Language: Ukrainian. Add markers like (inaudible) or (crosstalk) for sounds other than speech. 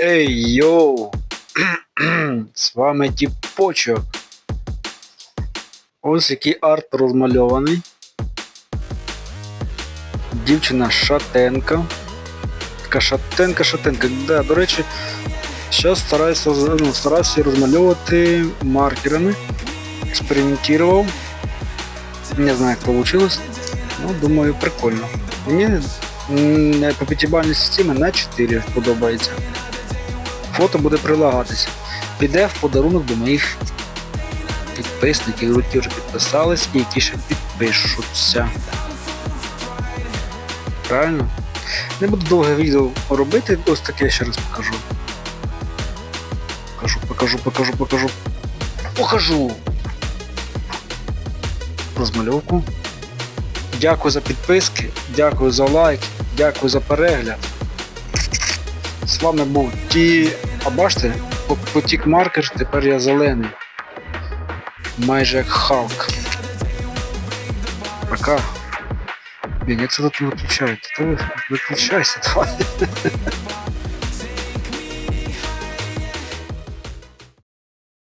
Ей йоу! (clears throat) З вами Тіпочок. Ось який арт розмальований. Дівчина шатенка. Така шатенка, шатенка. Да, до речі, зараз стараюся, ну, стараюся розмальовувати маркерами. Експериментував. Не знаю, як вийшло. Ну, думаю, прикольно. Мені м, по п'ятибальній системі на 4 подобається. Фото буде прилагатися. Піде в подарунок до моїх підписників, які вже підписались і які ще підпишуться. Правильно? Не буду довге відео робити, ось таке ще раз покажу. Покажу, покажу, покажу, покажу. Покажу! Розмальовку. Дякую за підписки, дякую за лайк, дякую за перегляд. З був Ті. А бачите, потік маркер, тепер я зелений. Майже як Халк. Пока. Блін, як це тут виключають? Та ви виключайся, давай.